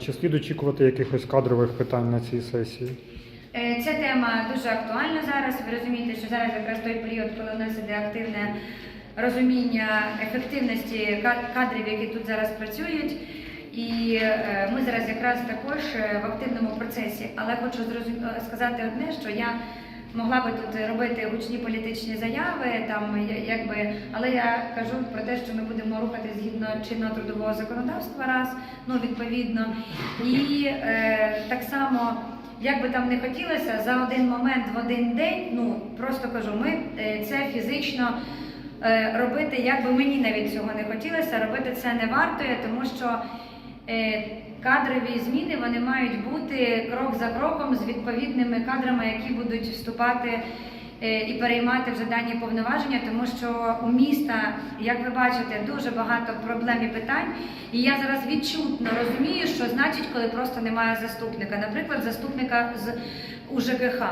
Чи слід очікувати якихось кадрових питань на цій сесії? Е, Ця тема дуже актуальна зараз. Ви розумієте, що зараз якраз той період, коли у нас іде активне розуміння ефективності ка- кадрів, які тут зараз працюють. І е, ми зараз якраз також е, в активному процесі. Але хочу сказати одне, що я могла би тут робити гучні політичні заяви, там якби, але я кажу про те, що ми будемо рухати згідно чинного трудового законодавства, раз ну відповідно, і е, так само. Як би там не хотілося, за один момент в один день, ну просто кажу, ми е, це фізично е, робити, як би мені навіть цього не хотілося, робити це не варто, тому що кадрові зміни вони мають бути крок за кроком з відповідними кадрами, які будуть вступати е, і переймати вже дані повноваження, тому що у міста, як ви бачите, дуже багато проблем і питань. І я зараз відчутно розумію, що значить, коли просто немає заступника, наприклад, заступника з УЖКХ.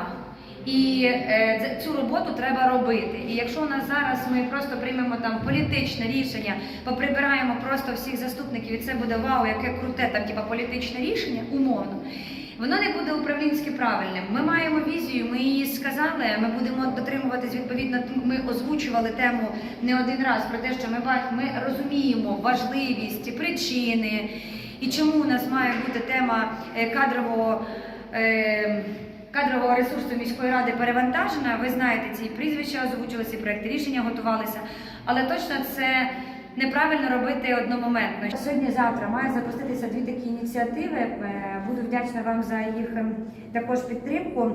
І е, цю роботу треба робити. І якщо у нас зараз ми просто приймемо там політичне рішення, поприбираємо просто всіх заступників, і це буде вау, яке круте, там типа політичне рішення, умовно. Воно не буде управлінськи правильним. Ми маємо візію, ми її сказали. Ми будемо дотримуватись відповідно. Ми озвучували тему не один раз про те, що ми ми розуміємо важливість, причини і чому у нас має бути тема е, кадрового. е, Кадрового ресурсу міської ради перевантажена. Ви знаєте, ці прізвища озвучилися, проекти рішення готувалися, але точно це неправильно робити одномоментно. Сьогодні-завтра має запуститися дві такі ініціативи. Е, Буду вдячна вам за їх ем, також підтримку.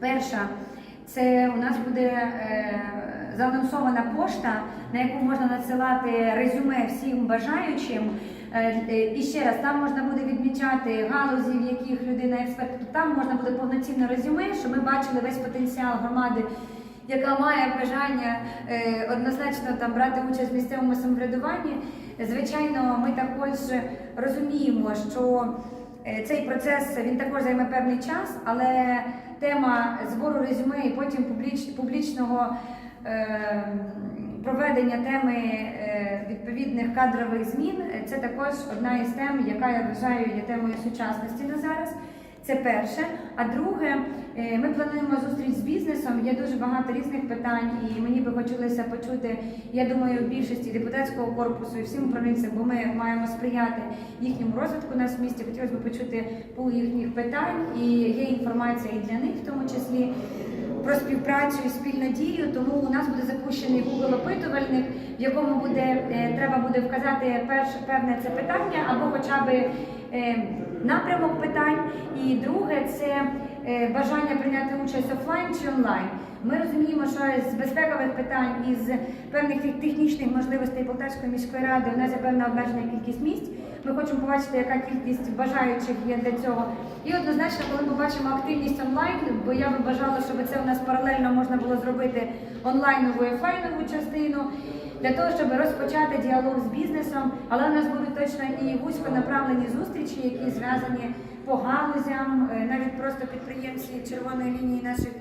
Перша це у нас буде е, заанонсована пошта, на яку можна надсилати резюме всім бажаючим. Е, е, І ще раз, там можна буде відмічати галузі, в яких людина експерт. Тобто Там можна буде повноцінне резюме, щоб ми бачили весь потенціал громади, яка має бажання е, однозначно там брати участь в місцевому самоврядуванні. Звичайно, ми також розуміємо, що цей процес він також займе певний час, але тема збору резюме і потім публіч, публічного проведення теми е, відповідних кадрових змін це також одна із тем, яка я вважаю є темою сучасності на зараз. Це перше. А друге, е, ми плануємо зустріч з бізнесом. Є дуже багато різних питань, і мені би хотілося почути. Я думаю, більшості депутатського корпусу і всім управлінцям, бо ми маємо сприяти їхньому розвитку у нас в місті. Хотілося б почути пул їхніх питань, і є інформація і для них, в тому числі про співпрацю і спільну дію. Тому у нас буде запущений Google опитувальник, в якому буде е, треба буде вказати перше певне це питання або хоча б е, напрямок питань. І друге це бажання прийняти участь офлайн чи онлайн. Ми розуміємо, що з безпекових питань і з певних технічних можливостей Полтавської міської ради у нас є певна обмежена кількість місць. Ми хочемо побачити, яка кількість бажаючих є для цього. І однозначно, коли ми бачимо активність онлайн, бо я би бажала, щоб це у нас паралельно можна було зробити онлайнову і офлайнову частину. Для того, щоб розпочати діалог з бізнесом, але у нас будуть точно і вузьконаправлені зустрічі, які зв'язані по галузям, е, навіть просто підприємці червоної лінії наших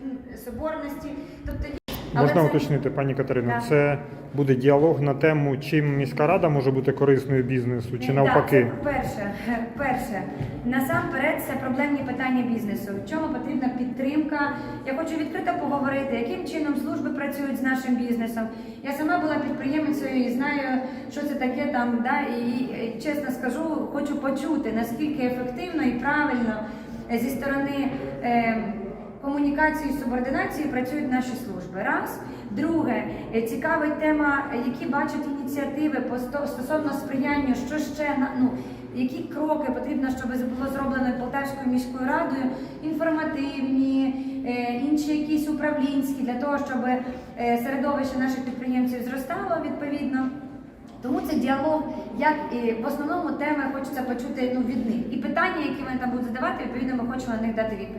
соборності. Тобто Можна це- уточнити, пані Катерино, Так. це буде діалог на тему, чим міська рада може бути корисною бізнесу, чи Так, навпаки? це перше, перше, насамперед це проблемні питання бізнесу. В чому потрібна підтримка? Я хочу відкрито поговорити, яким чином служби працюють з нашим бізнесом. Я сама була підприємицею і знаю, що це таке там. Да, і, і чесно скажу, хочу почути наскільки ефективно і правильно е, зі сторони. Е, комунікації і субординації працюють наші служби. Раз. Друге, е, цікавить тема, які бачать ініціативи по стосовно сприяння, що ще на ну. Які кроки потрібно, щоб було зроблено Полтавською міською радою, інформативні, е, інші якісь управлінські, для того, щоб е, середовище наших підприємців зростало відповідно. Тому це діалог, як і в основному теми хочеться почути ну, від них. І питання, які вони там будуть задавати, відповідно, ми хочемо на них дати відповідь.